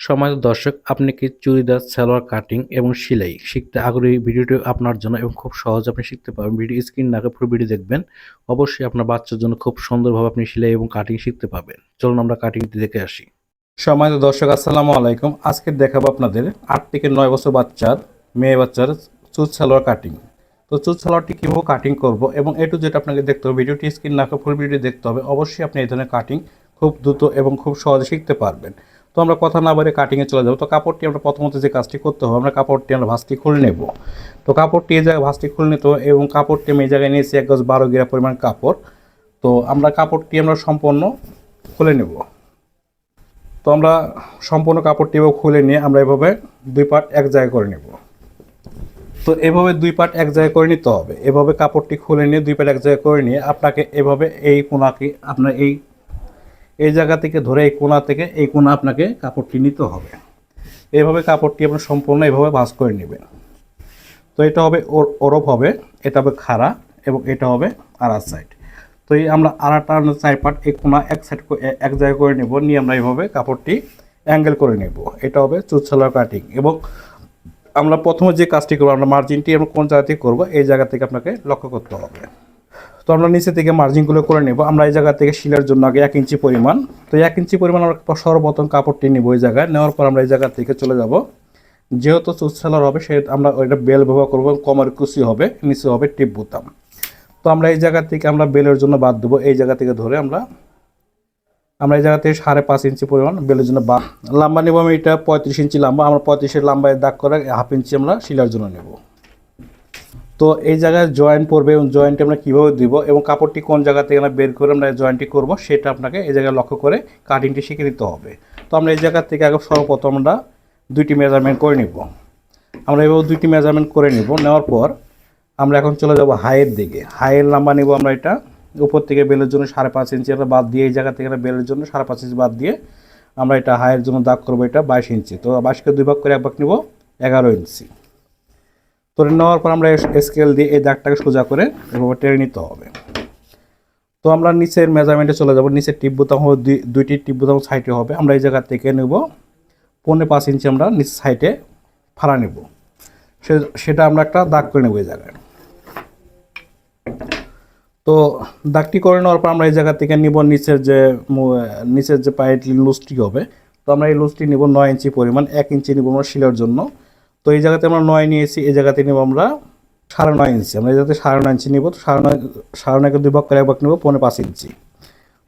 সম্মানিত দর্শক, আপনি কি চুড়িদার, সালোয়ার, কাটিং এবং সেলাই শিখতে আগ্রহী? ভিডিওটি আপনার জন্য এবং খুব সহজ আপনি শিখতে পারবেন। ভিডিও স্ক্রিন না পুরো ভিডিও দেখবেন। অবশ্যই আপনার বাচ্চার জন্য খুব সুন্দরভাবে আপনি সেলাই এবং কাটিং শিখতে পাবেন চলুন আমরা কাটিংটি দেখে আসি। সম্মানিত দর্শক, আসসালামু আলাইকুম। আজকে দেখাবো আপনাদের আট থেকে নয় বছর বাচ্চার, মেয়ে বাচ্চার চুজ সালোয়ার, কাটিং। তো চুজ সালোয়ারটি কীভাবে কাটিং করব এবং এটু যেটা আপনাকে দেখতে হবে। ভিডিওটি স্ক্রিন না ফুল ভিডিও দেখতে হবে। অবশ্যই আপনি এই ধরনের কাটিং খুব দ্রুত এবং খুব সহজে শিখতে পারবেন। আমরা কথা না বলে কাটিংয়ে চলে যাব। তো কাপড়টি আমরা প্রথমত যে কাজটি করতে হবে, আমরা কাপড়টি, আমরা ভাঁজটি খুলে নেব। তো কাপড়টি এই জায়গায় ভাঁজটি খুলে নিতে এবং কাপড়টি আমি এই জায়গায় নিয়েছি এক গজ বারো গিরা পরিমাণ কাপড়। তো আমরা কাপড়টি আমরা সম্পূর্ণ খুলে নেব। তো আমরা সম্পূর্ণ কাপড়টি এভাবে খুলে নিয়ে আমরা এভাবে দুই পার্ট এক জায়গায় করে নেব। তো এভাবে দুই পার্ট এক জায়গায় করে নিতে হবে। এভাবে কাপড়টি খুলে নিয়ে দুই পার্ট এক জায়গায় করে নিয়ে আপনাকে এভাবে এই কোনাকে, আপনার এই এই জায়গা থেকে ধরে এই কোনা থেকে এই কোনা আপনাকে কাপড়টি নিতে হবে। এভাবে কাপড়টি আপনার সম্পূর্ণ এভাবে ভাঁজ করে নেবেন। তো এটা হবে ওর- ওরপ হবে, এটা হবে খাড়া এবং এটা হবে আড়ার সাইড। তো এই আমরা আড়াটা চার পার্ট এই কোনা এক সাইড এক জায়গায় করে নেব, নিয়ে আমরা এইভাবে কাপড়টি অ্যাঙ্গেল করে নেব। এটা হবে চুচ্ছালার কাটিং এবং আমরা প্রথমে যে কাজটি করব, আমরা মার্জিনটি আমরা কোন জায়গা থেকে করব, এই জায়গা থেকে আপনাকে লক্ষ্য করতে হবে। তো আমরা নিচে থেকে মার্জিনগুলো করে নেব। আমরা এই জায়গা থেকে শিলার জন্য আগে এক ইঞ্চি পরিমাণ। তো এক ইঞ্চি পরিমাণ আমরা সর্বপ্রথম কাপড়টি নেব ওই জায়গায়। নেওয়ার পর আমরা এই জায়গা থেকে চলে যাব। যেহেতু চুজ সেলার হবে সে আমরা ওইটা বেল ব্যবহার করব। কমর কুচি হবে, নিচে হবে টিপ বুতাম। তো আমরা এই জায়গা থেকে আমরা বেলের জন্য বাদ দেবো। এই জায়গা থেকে ধরে আমরা আমরা এই জায়গা থেকে সাড়ে পাঁচ ইঞ্চি পরিমাণ বেলের জন্য বা লাম্বা নেব আমি এটা পঁয়ত্রিশ ইঞ্চি লম্বা। আমরা পঁয়ত্রিশের লম্বায় দাগ করে হাফ ইঞ্চি আমরা শিলার জন্য নেব। তো এই জায়গায় জয়েন্ট পড়বে এবং জয়েন্টে আমরা কীভাবে দিব এবং কাপড়টি কোন জায়গা থেকে আমরা বের করে আমরা জয়েন্টটি করব সেটা আপনাকে এই জায়গায় লক্ষ্য করে কাটিংটি শিখে নিতে হবে। তো আমরা এই জায়গা থেকে আগে সর্বপ্রথম আমরা দুইটি মেজারমেন্ট করে নিব। আমরা এভাবে দুইটি মেজারমেন্ট করে নিব। নেওয়ার পর আমরা এখন চলে যাব হাইয়ের দিকে। হাইয়ের নাম্বার নিব আমরা এটা। উপর থেকে বেলের জন্য সাড়ে পাঁচ ইঞ্চি আমরা বাদ দিয়ে এই জায়গা থেকে বেলের জন্য সাড়ে পাঁচ ইঞ্চি বাদ দিয়ে আমরা এটা হাইয়ের জন্য দাগ করব এটা বাইশ ইঞ্চি তো বাইশকে দুই ভাগ করে এক ভাগ নিব এগারো ইঞ্চি করে নেওয়ার পর আমরা স্কেল দিয়ে এই দাগটাকে সোজা করে এভাবে টেনে নিতে হবে। তো আমরা নিচের মেজারমেন্টে চলে যাব। নিচের টিপ বোতাম হবে দুইটি টিপ বোতাম সাইডে হবে। আমরা এই জায়গা থেকে নেব। পৌনে পাঁচ ইঞ্চি আমরা নিচ সাইডে ফাড়া নেব। সেটা আমরা একটা দাগ করে নেব এই জায়গায়। তো দাগটি করে নেওয়ার পর আমরা এই জায়গা থেকে নিব নিচের যে নিচের যে পায়ের লুজটি হবে। তো আমরা এই লুজটি নিব নয় ইঞ্চি পরিমাণ। এক ইঞ্চি নিব আমরা শিলার জন্য। তো এই জায়গাতে আমরা নয় নিয়েছি, এই জায়গাতে নেব আমরা সাড়ে নয় ইঞ্চি। আমরা এই জায়গাতে সাড়ে নয় ইঞ্চি নিব, তো সাড়ে নয়, সাড়ে নয়কে দুই ভাগ করে এক ভাগ নেব, পৌনে পাঁচ ইঞ্চি।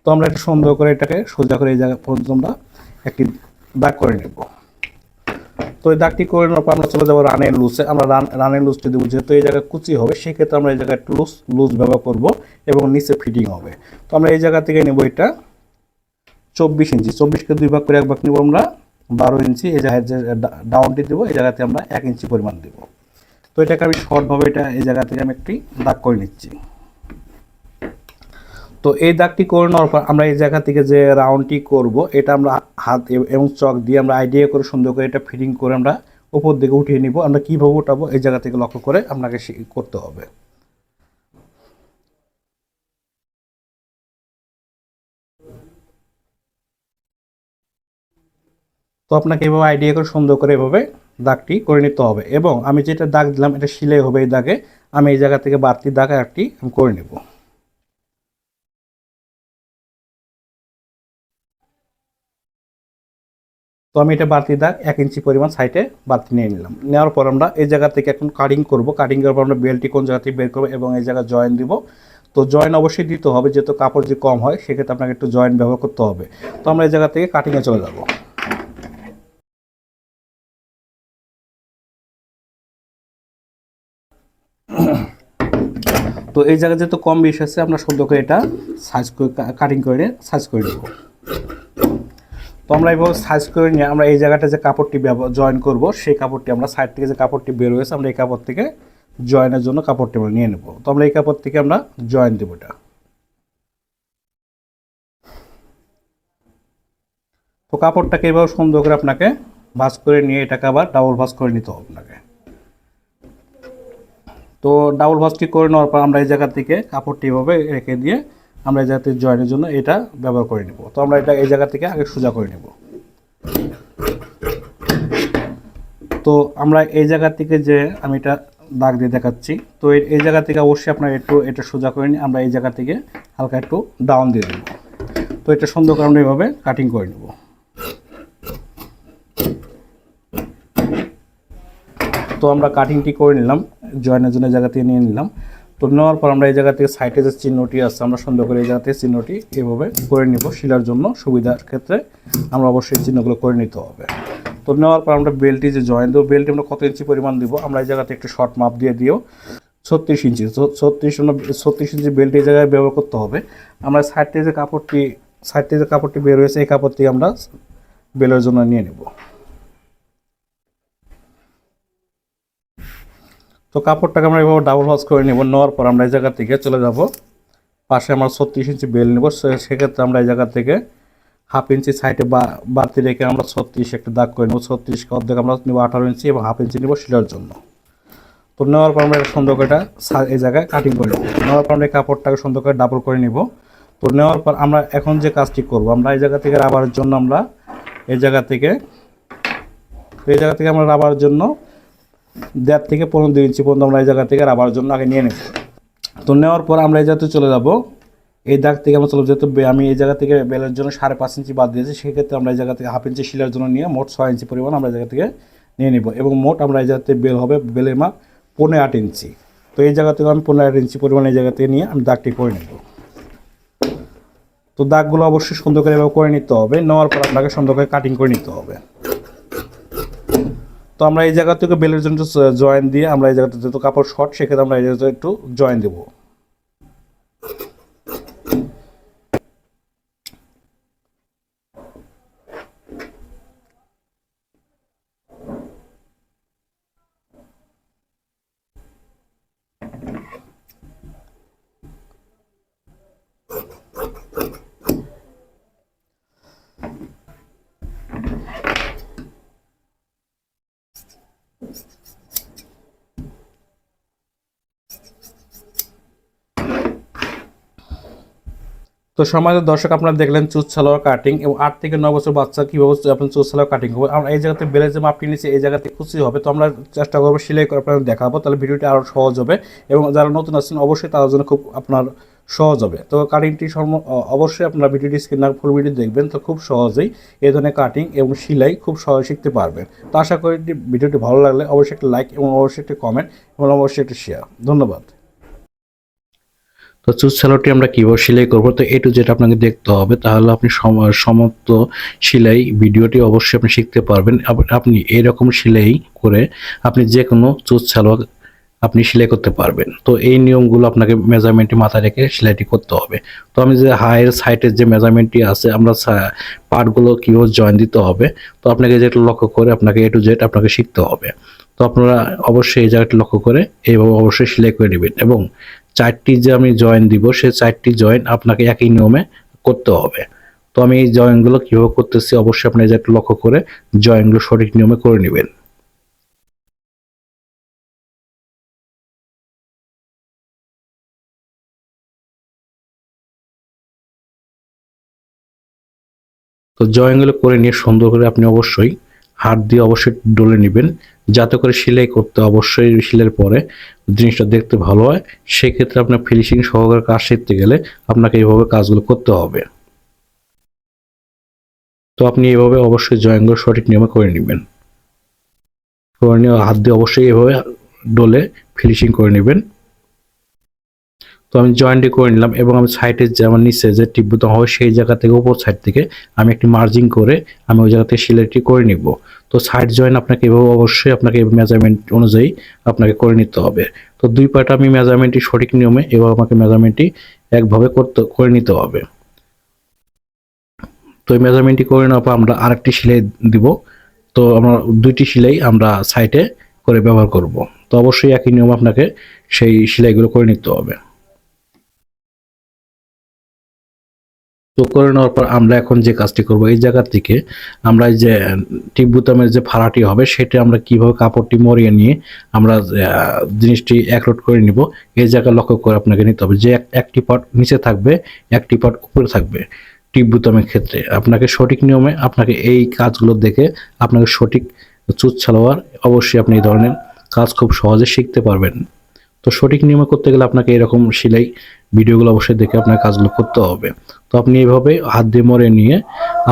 তো আমরা একটু সুন্দর করে এটাকে সোজা করে এই জায়গা পর্যন্ত আমরা একটি দাগ করে নেব। তো এই দাগটি করে নেওয়ার পর আমরা চলে যাব রানের লুজে। আমরা রান, রানের লুজটি দেবো, যেহেতু এই জায়গায় কুচি হবে, সেক্ষেত্রে আমরা এই জায়গায় একটু লুজ লুজ ব্যবহার করব এবং নিচে ফিটিং হবে। তো আমরা এই জায়গা থেকে নেব এটা চব্বিশ ইঞ্চি, চব্বিশকে দুই ভাগ করে এক ভাগ নেব আমরা বারো ইঞ্চি, এই জায়গায় যে ডাউনটি দেবো, এই জায়গাতে আমরা এক ইঞ্চি পরিমাণ দেব। তো এটাকে আমি শর্টভাবে এটা, এই জায়গা থেকে আমি একটি দাগ করে নিচ্ছি। তো এই দাগটি করে নেওয়ার পর আমরা এই জায়গা থেকে যে রাউন্ডটি করব, এটা আমরা হাত এবং চক দিয়ে আমরা আইডিয়া করে সুন্দর করে এটা ফিটিং করে আমরা উপর দিকে উঠিয়ে নিব। আমরা কীভাবে উঠাবো, এই জায়গা থেকে লক্ষ্য করে আপনাকে করতে হবে। তো আপনাকে এভাবে আইডিয়া করে সুন্দর করে এভাবে দাগটি করে নিতে হবে। এবং আমি যেটা দাগ দিলাম, এটা সিলাই হবে এই দাগে। আমি এই জায়গা থেকে বাড়তি দাগ একটি আমি করে নেব। তো আমি এটা বাড়তি দাগ এক ইঞ্চি পরিমাণ সাইডে বাড়তি নিয়ে নিলাম। নেওয়ার পর আমরা এই জায়গা থেকে এখন কাটিং করব। কাটিং করার পর আমরা বেলটি কোন জায়গা থেকে বের করব এবং এই জায়গায় জয়েন দিব। তো জয়েন অবশ্যই দিতে হবে, যেহেতু কাপড় যে কম হয়, সেক্ষেত্রে আপনাকে একটু জয়েন ব্যবহার করতে হবে। তো আমরা এই জায়গা থেকে কাটিংয়ে চলে যাব। তো এই জায়গায় যেহেতু কম বেশি আছে, আমরা সুন্দর করে এটা সাইজ করে কাটিং করে সাইজ করে নেব। তো আমরা এভাবে সাইজ করে নিয়ে আমরা এই জায়গাটা যে কাপড়টি জয়েন করব, সেই কাপড়টি আমরা সাইড থেকে যে কাপড়টি বের হয়েছে, আমরা এই কাপড় থেকে জয়েনের জন্য কাপড়টি আমরা নিয়ে নেব। তো আমরা এই কাপড় থেকে আমরা জয়েন দেবো এটা। তো কাপড়টাকে এভাবে সুন্দর করে আপনাকে ভাঁজ করে নিয়ে এটাকে আবার ডাবল ভাঁজ করে নিতে হবে আপনাকে। তো ডাবল ভাঁজটি করে নেওয়ার পর আমরা এই জায়গা থেকে কাপড়টি এভাবে রেখে দিয়ে আমরা এই জায়গাতে জয়েনের জন্য এটা ব্যবহার করে নেব। তো আমরা এটা এই জায়গা থেকে আগে সোজা করে নেব। তো আমরা এই জায়গা থেকে যে আমি এটা দাগ দিয়ে দেখাচ্ছি, তো এই- জায়গা থেকে অবশ্যই আপনার একটু এটা সোজা করে নিই আমরা এই জায়গা থেকে হালকা একটু ডাউন দিয়ে দেবো। তো এটা সুন্দর করে আমরা এইভাবে কাটিং করে নেব। তো আমরা কাটিংটি করে নিলাম। জয়েনের জন্য জায়গা থেকে নিয়ে নিলাম। তো নেওয়ার পর আমরা এই জায়গা থেকে সাইডে যে চিহ্নটি আছে, আমরা সুন্দর করে এই জায়গা থেকে চিহ্নটি এভাবে করে নিব। শিলার জন্য সুবিধার ক্ষেত্রে আমরা অবশ্যই চিহ্নগুলো করে নিতে হবে। তো নেওয়ার পর আমরা বেল্টটি যে জয়েন দেবো, বেল্টে আমরা কত ইঞ্চি পরিমাণ দিব? আমরা এই জায়গাতে একটু শর্ট মাপ দিয়ে দিও ছত্রিশ ইঞ্চি ছত্রিশ ছত্রিশ ইঞ্চি বেল্ট এই জায়গায় ব্যবহার করতে হবে। আমরা সাইড থেকে যে কাপড়টি সাইড থেকে যে কাপড়টি বের হয়েছে, এই কাপড়টি আমরা বেলের জন্য নিয়ে নেব। তো কাপড়টাকে আমরা এভাবে ডাবল হজ করে নেব, নেওয়ার পর আমরা এই জায়গা থেকে চলে যাব। পাশে আমরা ছত্রিশ ইঞ্চি বেল নেব সেক্ষেত্রে আমরা এই জায়গা থেকে হাফ ইঞ্চি সাইডে বাড়তি রেখে আমরা ছত্রিশ একটা দাগ করে নেব। ছত্রিশকে অর্ধেক আমরা নেব আঠারো ইঞ্চি এবং হাফ ইঞ্চি নেব শিলার জন্য। তো নেওয়ার পর আমরা সুন্দর করে এটা এই জায়গায় কাটিং করে নেব। নেওয়ার পর আমরা এই কাপড়টাকে সুন্দর করে ডাবল করে নিব। তো নেওয়ার পর আমরা এখন যে কাজটি করব, আমরা এই জায়গা থেকে রাবারের জন্য আমরা এই জায়গা থেকে এই জায়গা থেকে আমরা রাবারের জন্য দেড় থেকে পনেরো দুই ইঞ্চি পর্যন্ত আমরা এই জায়গা থেকে রাবারের জন্য আগে নিয়ে নেব। তো নেওয়ার পর আমরা এই জায়গাতে চলে যাব। এই দাগ থেকে আমরা চলে যেহেতু আমি এই জায়গা থেকে বেলের জন্য সাড়ে পাঁচ ইঞ্চি বাদ দিয়েছি, সেক্ষেত্রে আমরা এই জায়গা থেকে হাফ ইঞ্চি শিলার জন্য নিয়ে মোট ছয় ইঞ্চি পরিমাণ আমরা এই জায়গা থেকে নিয়ে নিব এবং মোট আমরা এই জায়গাতে বেল হবে, বেলের মাপ পনেরো আট ইঞ্চি। তো এই জায়গা থেকে আমি পনেরো আট ইঞ্চি পরিমাণ এই জায়গা থেকে নিয়ে আমি দাগটি করে নেব। তো দাগগুলো অবশ্যই সুন্দর করে এভাবে করে নিতে হবে। নেওয়ার পর আপনাকে সুন্দর করে কাটিং করে নিতে হবে। তো আমরা এই জায়গা থেকে বেলের জন্য জয়েন দিয়ে আমরা এই জায়গাতে যেহেতু কাপড় শর্ট সেক্ষেত্রে আমরা এই জায়গাতে একটু জয়েন দেবো। তো সমাজ দর্শক, আপনারা দেখলেন চুজ সালোয়ার কাটিং এবং আট থেকে নয় বছর বাচ্চা কীভাবে আপনার চুজ সালোয়ার কাটিং করব আমরা এই জায়গাতে বেলের যে মাপটি নিচ্ছি এই জায়গাতে খুশি হবে। তো আমরা চেষ্টা করব সেলাই করে আপনাদের দেখাবো, তাহলে ভিডিওটি আরও সহজ হবে এবং যারা নতুন আসছেন অবশ্যই তাদের জন্য খুব আপনার সহজ হবে। তো কাটিংটি অবশ্যই আপনারা ভিডিওটি স্ক্রিন না ফুল ভিডিও দেখবেন, তো খুব সহজেই এই ধরনের কাটিং এবং সেলাই খুব সহজে শিখতে পারবেন। তো আশা করি ভিডিওটি ভালো লাগলে অবশ্যই একটা লাইক এবং অবশ্যই একটা কমেন্ট এবং অবশ্যই একটা শেয়ার ধন্যবাদ। তো চুজ স্যালোটি আমরা কীভাবে সেলাই করব? তো এটু যেটা আপনাকে দেখতে হবে। তাহলে আপনি সম- সমস্ত সেলাই ভিডিওটি অবশ্যই আপনি শিখতে পারবেন। আপনি এরকম সেলাই করে আপনি যে কোনো চুজ সালোয়ার আপনি সেলাই করতে পারবেন। তো এই নিয়মগুলো আপনাকে মেজারমেন্টটি মাথায় রেখে সেলাইটি করতে হবে। তো আমি যে হায়ের সাইটের যে মেজারমেন্টটি আছে, আমরা পার্টগুলো কীভাবে জয়েন দিতে হবে, তো আপনাকে যেটা লক্ষ্য করে আপনাকে এ টু জেড আপনাকে শিখতে হবে। তো আপনারা অবশ্যই এই জায়গাটি লক্ষ্য করে এইভাবে অবশ্যই সেলাই করে নেবেন। এবং চারটি যে আমি জয়েন দিব সেই চারটি জয়েন আপনাকে একই নিয়মে করতে হবে। তো আমি এই জয়েনগুলো কীভাবে করতেছি অবশ্যই আপনি জায়গাটা লক্ষ্য করে জয়েনগুলো সঠিক নিয়মে করে নেবেন। তো জয়েনগুলো করে নিয়ে সুন্দর করে আপনি অবশ্যই হাত দিয়ে অবশ্যই ডলে নেবেন। যাতে করে সেলাই করতে অবশ্যই সেলের পরে জিনিসটা দেখতে ভালো হয়, সেক্ষেত্রে আপনার ফিনিশিং সহকারে কাজ শিখতে গেলে আপনাকে এইভাবে কাজগুলো করতে হবে। তো আপনি এভাবে অবশ্যই জয়েনগুলো সঠিক নিয়মে করে নেবেন। করে নিয়ে হাত দিয়ে অবশ্যই এভাবে ডোলে ফিনিশিং করে নেবেন। তো আমি জয়েন্টটি করে নিলাম এবং আমি সাইডে যে আমার নিচে যে টিপ বুতাম হবে সেই জায়গা থেকে উপর সাইড থেকে আমি একটি মার্জিং করে আমি ওই জায়গা থেকে সেলাইটি করে নিব। তো সাইড জয়েন আপনাকে এভাবে অবশ্যই আপনাকে মেজারমেন্ট অনুযায়ী আপনাকে করে নিতে হবে। তো দুই পাটা আমি মেজারমেন্টটি সঠিক নিয়মে এভাবে আমাকে মেজারমেন্টটি একভাবে করতে, করে নিতে হবে। তো এই মেজারমেন্টটি করে নেওয়ার পর আমরা আরেকটি সেলাই দিব। তো আমরা দুইটি সেলাই আমরা সাইডে করে ব্যবহার করব। তো অবশ্যই একই নিয়ম আপনাকে সেই সেলাইগুলো করে নিতে হবে। তো করে নেওয়ার পর আমরা এখন যে কাজটি করব, এই জায়গা থেকে আমরা এই যে, টিপ বুতামের যে ফাড়াটি হবে, সেটা আমরা কীভাবে কাপড়টি মরিয়ে নিয়ে আমরা জিনিসটি একলোড করে নিব, এই জায়গা লক্ষ্য করে আপনাকে নিতে হবে যে এক- একটি পার্ট নিচে থাকবে, একটি পার্ট উপরে থাকবে টিপ বুতামের ক্ষেত্রে। আপনাকে সঠিক নিয়মে আপনাকে এই কাজগুলো দেখে আপনাকে সঠিক চুজ সালোয়ার অবশ্যই আপনি এই ধরনের কাজ খুব সহজে শিখতে পারবেন। তো সঠিক নিয়মে করতে গেলে আপনাকে এরকম সেলাই ভিডিওগুলো অবশ্যই দেখে আপনার কাজগুলো করতে হবে। তো আপনি এইভাবে হাত দিয়ে মরে নিয়ে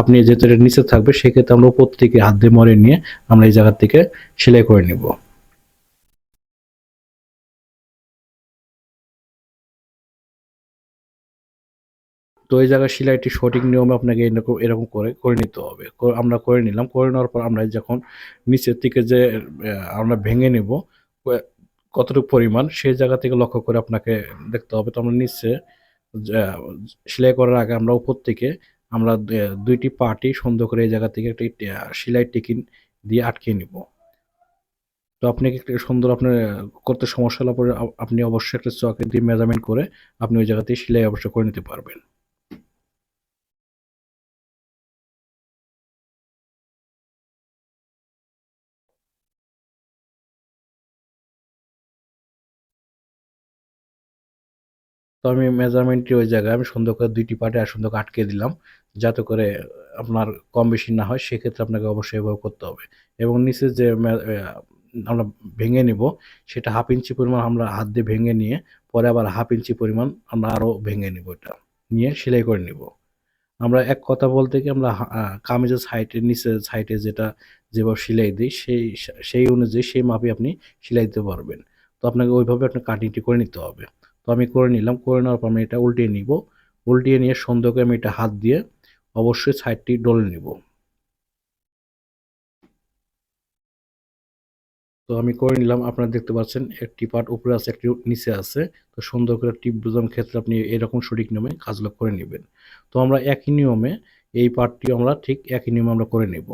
আপনি যেহেতু নিচে থাকবে সেক্ষেত্রে আমরা উপর থেকে হাত দিয়ে মরে নিয়ে আমরা এই জায়গা থেকে সেলাই করে নিব। তো এই জায়গায় সেলাইটি সঠিক নিয়মে আপনাকে এরকম এরকম করে করে নিতে হবে। আমরা করে নিলাম, করে নেওয়ার পর আমরা যখন নিচের থেকে যে আমরা ভেঙে নেব কতটুকু পরিমাণ, সেই জায়গা থেকে লক্ষ্য করে আপনাকে দেখতে হবে। তো আমরা নিচে সেলাই করার আগে আমরা উপর থেকে আমরা দুইটি পাটি সুন্দর করে এই জায়গা থেকে একটি সেলাই টিকিন দিয়ে আটকে নিব। তো আপনি একটু সুন্দর আপনার করতে সমস্যা হলে পরে আপনি অবশ্যই একটা চকের দিয়ে মেজারমেন্ট করে আপনি ওই জায়গাতে সেলাই অবশ্যই করে নিতে পারবেন। তো আমি মেজারমেন্টটি ওই জায়গায় আমি সুন্দর করে দুইটি পার্টে আর সুন্দর করে আটকে দিলাম, যাতে করে আপনার কম বেশি না হয়। সেক্ষেত্রে আপনাকে অবশ্যই এভাবে করতে হবে। এবং নিচে যে আমরা ভেঙে নিব, সেটা হাফ ইঞ্চি পরিমাণ আমরা হাত দিয়ে ভেঙে নিয়ে পরে আবার হাফ ইঞ্চি পরিমাণ আমরা আরও ভেঙে নিব এটা। নিয়ে সেলাই করে নিব। আমরা এক কথা বলতে কি, আমরা কামিজের সাইডের নিচে সাইডে যেটা যেভাবে সেলাই দিই, সেই সেই অনুযায়ী সেই মাপে আপনি সেলাই দিতে পারবেন। তো আপনাকে ওইভাবে আপনার কাটিংটি করে নিতে হবে। আমি করে নিলাম, করে নেওয়ার পর আমি এটা উল্টিয়ে নিব। উল্টিয়ে নিয়ে সুন্দর করে আমি এটা হাত দিয়ে অবশ্যই সাইডটি ডলে নিব। তো আমি করে নিলাম, আপনারা দেখতে পাচ্ছেন একটি পার্ট উপরে আছে, একটি নিচে আছে। তো সুন্দর করে টিপ বোঝানোর ক্ষেত্রে আপনি এরকম সঠিক নিয়মে কাজগুলো করে নেবেন। তো আমরা একই নিয়মে এই পার্টটি আমরা ঠিক একই নিয়মে আমরা করে নেব।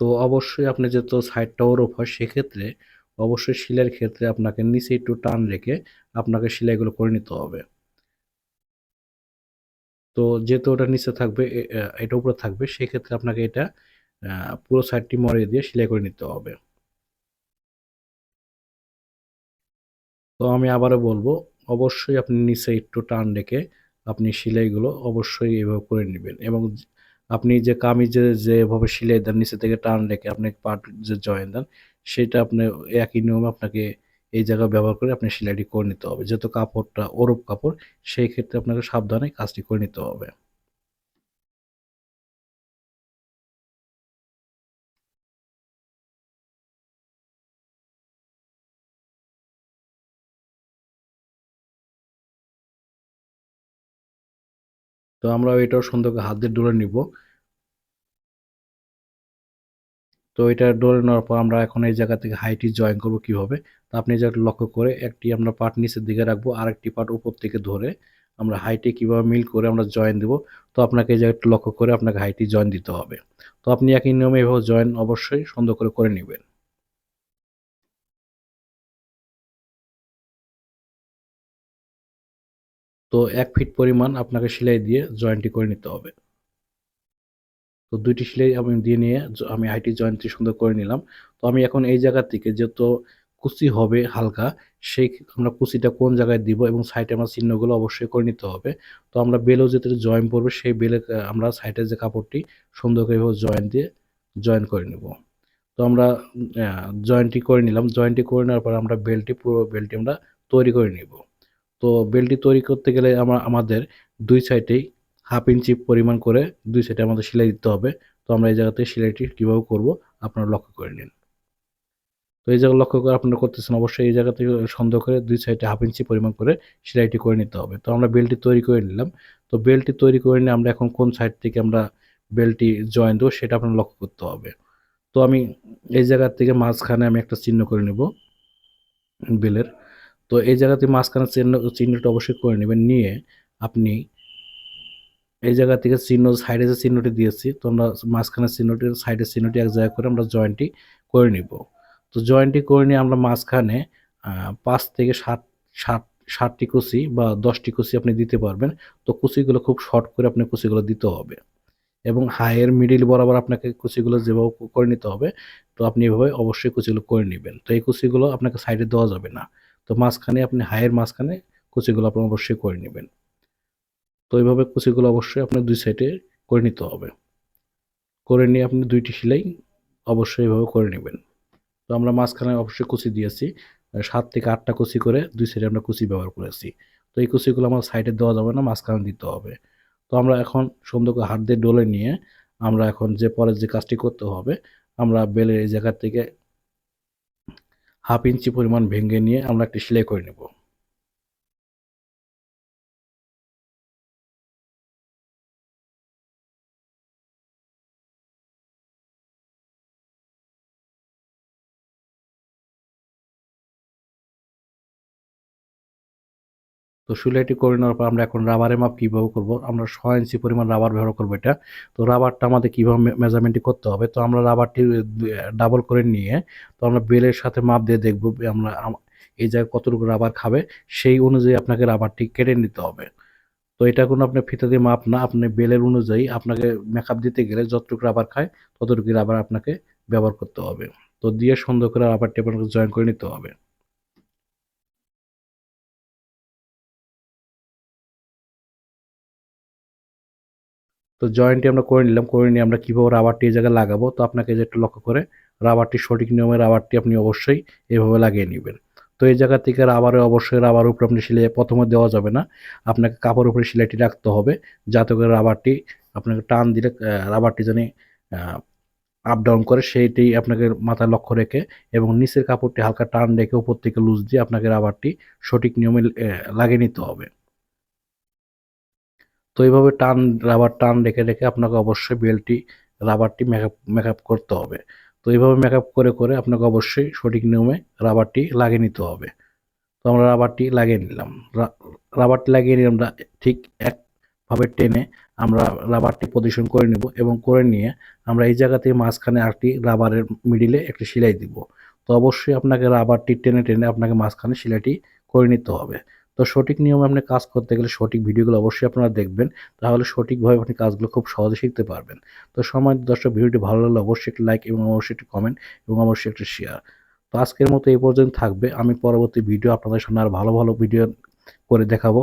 তো অবশ্যই আপনি যেহেতু সাইডটা ওরপ হয়, সেক্ষেত্রে অবশ্যই সেলাইয়ের ক্ষেত্রে আপনাকে নিচে একটু টান রেখে আপনাকে সেলাইগুলো করে নিতে হবে। তো যেহেতু ওটা নিচে থাকবে এটা উপরে থাকবে, সেক্ষেত্রে আপনাকে এটা পুরো সাইডটি মরিয়ে দিয়ে সেলাই করে নিতে হবে। তো আমি আবারও বলব, অবশ্যই আপনি নিচে একটু টান রেখে আপনি সেলাইগুলো অবশ্যই এভাবে করে নেবেন এবং আপনি যে কামিজে যেভাবে সিলাই দেন, নিচে থেকে টান রেখে আপনি পার্ট যে জয়েন দেন, সেটা আপনি একই নিয়মে আপনাকে এই জায়গা ব্যবহার করে আপনি সিলাইটি করে নিতে হবে। যেহেতু কাপড়টা ওরূপ কাপড়, সেই ক্ষেত্রে আপনাকে সাবধানে কাজটি করে নিতে হবে। তো আমরা এটাও সুন্দর করে হাত দিয়ে ডলে নিব। তো এটা ডলে নেওয়ার পর আমরা এখন এই জায়গা থেকে হাইটি জয়েন করব কীভাবে? তো আপনি এই জায়গাটা লক্ষ্য করে একটি আমরা পার্ট নিচের দিকে রাখব আর একটি পার্ট উপর থেকে ধরে আমরা হাইটে কীভাবে মিল করে আমরা জয়েন দেব। তো আপনাকে এই জায়গাটা লক্ষ্য করে আপনাকে হাইটি জয়েন দিতে হবে। তো আপনি একই নিয়মে এভাবে জয়েন অবশ্যই সুন্দর করে করে নেবেন। তো এক ফিট পরিমাণ আপনাকে সেলাই দিয়ে জয়েন্টটি করে নিতে হবে। তো দুইটি সেলাই আমি দিয়ে নিয়ে আমি হাইটি জয়েন্টটি সুন্দর করে নিলাম। তো আমি এখন এই জায়গা থেকে যেহেতু কুচি হবে হালকা, সেই আমরা কুচিটা কোন জায়গায় দিব এবং সাইডে আমরা চিহ্নগুলো অবশ্যই করে নিতে হবে। তো আমরা বেলও যেতে জয়েন পড়বে সেই বেলে আমরা সাইডের যে কাপড়টি সুন্দর করে জয়েন দিয়ে জয়েন করে নেব। তো আমরা জয়েন্টটি করে নিলাম। জয়েন্টটি করে নেওয়ার পর আমরা বেলটি, পুরো বেলটি আমরা তৈরি করে নিব। তো বেলটি তৈরি করতে গেলে আমরা আমাদের দুই সাইডেই হাফ ইঞ্চি পরিমাণ করে দুই সাইডে আমাদের সেলাই দিতে হবে। তো আমরা এই জায়গাতে সেলাইটি কীভাবে করব আপনারা লক্ষ্য করে নিন। তো এই জায়গা লক্ষ্য করে আপনারা করতেছেন অবশ্যই এই জায়গা থেকে সন্দেহ করে দুই সাইডে হাফ ইঞ্চি পরিমাণ করে সেলাইটি করে নিতে হবে। তো আমরা বেলটি তৈরি করে নিলাম। তো বেলটি তৈরি করে নিয়ে আমরা এখন কোন সাইড থেকে আমরা বেলটি জয়েন দেবো সেটা আপনার লক্ষ্য করতে হবে। তো আমি এই জায়গার থেকে মাঝখানে আমি একটা চিহ্ন করে নেব বেলের। তো এই জায়গাতে মাঝখানে চিহ্ন, চিহ্নটা অবশ্যই করে নেবেন। নিয়ে আপনি এই জায়গা থেকে চিহ্ন সাইডে যে চিহ্নটি দিয়েছি, তো আমরা মাঝখানে চিহ্নটি সাইডের চিহ্নটি এক জায়গায় করে আমরা জয়েন্টটি করে নিব। তো জয়েন্টটি করে নিয়ে আমরা মাঝখানে পাঁচ থেকে সাত সাত, সাতটি কুচি বা দশটি কুচি আপনি দিতে পারবেন। তো কুচিগুলো খুব শর্ট করে আপনি কুচিগুলো দিতে হবে এবং হাইয়ের মিডিল বরাবর আপনাকে কুচিগুলো যেভাবে করে নিতে হবে, তো আপনি এভাবে অবশ্যই কুচিগুলো করে নেবেন। তো এই কুচিগুলো আপনাকে সাইডে দেওয়া যাবে না। তো মাঝখানে আপনি হাইয়ের মাঝখানে কুচিগুলো আপনি অবশ্যই করে নেবেন। তো এইভাবে কুচিগুলো অবশ্যই আপনার দুই সাইডে করে নিতে হবে। করে নিয়ে আপনি দুইটি সেলাই অবশ্যই এভাবে করে নেবেন। তো আমরা মাঝখানে অবশ্যই কুচি দিয়েছি সাত থেকে আটটা কুচি করে দুই সাইডে আমরা কুচি ব্যবহার করেছি। তো এই কুচিগুলো আমার সাইডে দেওয়া যাবে না, মাঝখানে দিতে হবে। তো আমরা এখন সুন্দর করে হাত দিয়ে ডলে নিয়ে আমরা এখন যে পরের যে কাজটি করতে হবে, আমরা বেলের এই জায়গা থেকে হাফ ইঞ্চি পরিমাণ ভেঙে নিয়ে আমরা একটি সেলাই করে নেব। তো সেলাইটি করে নেওয়ার পর আমরা এখন রাবারের মাপ কীভাবে করব? আমরা ছয় ইঞ্চি পরিমাণ রাবার ব্যবহার করব এটা। তো রাবারটা আমাদের কীভাবে মেজারমেন্টটি করতে হবে? তো আমরা রাবারটি ডাবল করে নিয়ে, তো আমরা বেলের সাথে মাপ দিয়ে দেখব আমরা এই জায়গায় কতটুকু রাবার খাবে? সেই অনুযায়ী আপনাকে রাবারটি কেটে নিতে হবে। তো এটা কোনো আপনার ফিতা দিয়ে মাপ না, আপনি বেলের অনুযায়ী আপনাকে মেকআপ দিতে গেলে যতটুকু রাবার খায় ততটুকু রাবার আপনাকে ব্যবহার করতে হবে। তো দিয়ে সুন্দর করে রাবারটি আপনাকে জয়েন করে নিতে হবে। তো জয়েন্টটি আমরা করে নিলাম, করে নিয়ে আমরা কীভাবে রাবারটি এই জায়গায় লাগাবো, তো আপনাকে যে একটু লক্ষ্য করে রাবারটি সঠিক নিয়মে রাবারটি আপনি অবশ্যই এভাবে লাগিয়ে নেবেন। তো এই জায়গা থেকে রাবারে অবশ্যই রাবার উপরে আপনি সেলাই প্রথমে দেওয়া যাবে না, আপনাকে কাপড় উপরে সেলাইটি রাখতে হবে, যাতে করে রাবারটি আপনাকে টান দিলে রাবারটি যেন আপ ডাউন করে সেইটি আপনাকে মাথায় লক্ষ্য রেখে এবং নিচের কাপড়টি হালকা টান রেখে উপর থেকে লুজ দিয়ে আপনাকে রাবারটি সঠিক নিয়মে লাগিয়ে নিতে হবে। তো এইভাবে টান রাবার টান রেখে রেখে আপনাকে অবশ্যই বেলটি রাবারটি মেকআপ মেকআপ করতে হবে। তো এইভাবে মেকআপ করে করে আপনাকে অবশ্যই সঠিক নিয়মে রাবারটি লাগিয়ে নিতে হবে। তো আমরা রাবারটি লাগিয়ে নিলাম। রাবারটি লাগিয়ে আমরা ঠিক একভাবে টেনে আমরা রাবারটি পজিশন করে নেব এবং করে নিয়ে আমরা এই জায়গাতে মাঝখানে আরেকটি রাবারের মিডিলে একটি সেলাই দিব। তো অবশ্যই আপনাকে রাবারটি টেনে টেনে আপনাকে মাঝখানে সেলাইটি করে নিতে হবে। তো সঠিক নিয়মে আপনি কাজ করতে গেলে সঠিক ভিডিওগুলো অবশ্যই আপনারা দেখবেন, তাহলে সঠিকভাবে আপনি কাজগুলো খুব সহজে শিখতে পারবেন। তো সময় দর্শক, ভিডিওটি ভালো লাগলে অবশ্যই একটি লাইক এবং অবশ্যই একটি কমেন্ট এবং অবশ্যই একটি শেয়ার। তো আজকের মতো এই পর্যন্ত থাকবে, আমি পরবর্তী ভিডিও আপনাদের সামনে আর ভালো ভালো ভিডিও করে দেখাবো।